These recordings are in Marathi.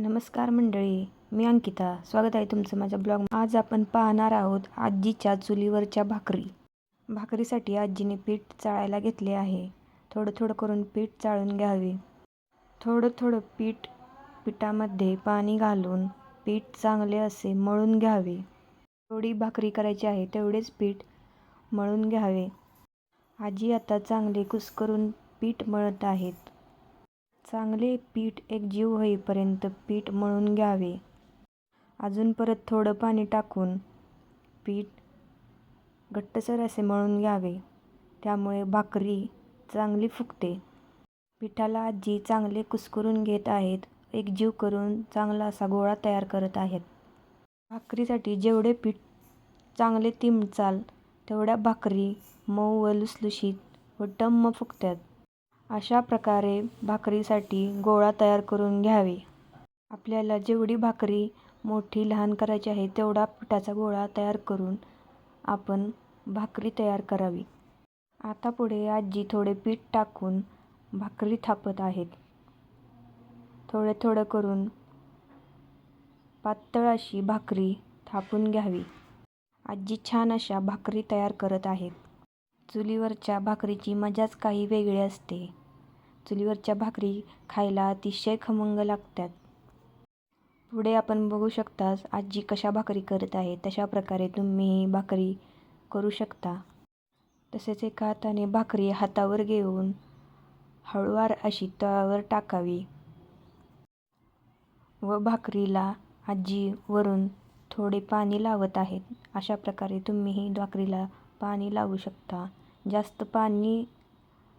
नमस्कार मंडळी मी अंकिता. स्वागत आहे तुमचं माझ्या ब्लॉग आज आपण पाहणार आहोत आजीच्या चुलीवरच्या भाकरी. भाकरीसाठी आजीने पीठ चाळायला घेतले आहे. थोडं थोडं करून पीठ चाळून घ्यावे. थोडं थोडं पीठ पिठामध्ये पाणी घालून पीठ चांगले असे मळून घ्यावे. थोडी भाकरी करायची आहे तेवढेच पीठ मळून घ्यावे. आजी आता चांगले कुस्करून पीठ मळत आहेत. चांगले पीठ एकजीव होईपर्यंत पीठ मळून घ्यावे. अजून परत थोडं पाणी टाकून पीठ घट्टसर असे मळून घ्यावे. त्यामुळे भाकरी चांगली फुगते. पिठाला आजी चांगले कुस्करून घेत आहेत एकजीव करून चांगला असा गोळा तयार करत आहेत. भाकरीसाठी जेवढे पीठ चांगले तिमचाल तेवढ्या भाकरी मऊ व लुसलुशीत व टम्म फुगतात. अशा प्रकारे भाकरीसाठी गोळा तयार करून घ्यावे. आपल्याला जेवढी भाकरी मोठी लहान करायची आहे तेवढा पिठाचा गोळा तयार करून आपण भाकरी तयार करावी. आता पुढे आजी थोडे पीठ टाकून भाकरी थापत आहेत. थोडे थोडं करून पातळ अशी भाकरी थापून घ्यावी. आजी छान अशा भाकरी तयार करत आहेत. चुलीवरच्या भाकरीची मजाच काही वेगळी असते. चुलीवरच्या भाकरी खायला अतिशय खमंग लागतात. पुढे आपण बघू शकता आजी कशा भाकरी करत आहे तशा प्रकारे तुम्ही भाकरी करू शकता. तसेच एका हाताने भाकरी हातावर घेऊन हळूवार अशी तळावर टाकावी. व भाकरीला आजी वरून थोडे पाणी लावत आहेत. अशा प्रकारे तुम्हीही भाकरीला पाणी लावू शकता. जास्त पाणी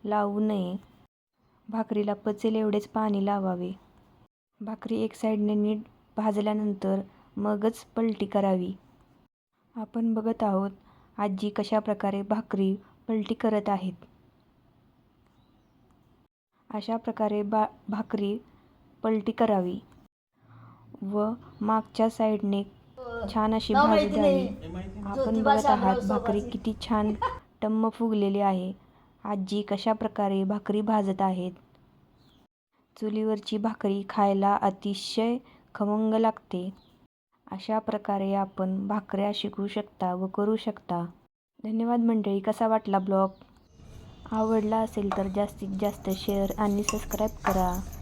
लावू नये. भाकरीला पचेल एवढेच पाणी लावावे. भाकरी एक साईडने नीट भाजल्यानंतर मगच पलटी करावी. आपण बघत आहोत आजी कशा प्रकारे भाकरी पलटी करत आहेत. अशा प्रकारे बा भाकरी पलटी करावी. व मागच्या साईडने छान अशी भाजी द्यावी आपण बघत आहात भाकरी किती छान टम्म फुगलेली आहे. आजी कशा प्रकारे भाकरी भाजत आहेत? चुलीवरची भाकरी खायला अतिशय खमंग लागते. अशा प्रकारे आपण भाकऱ्या शिकू शकता व करू शकता. धन्यवाद मंडळी कसा वाटला ब्लॉग? आवडला असेल तर जास्तीत जास्त शेअर आणि सबस्क्राईब करा.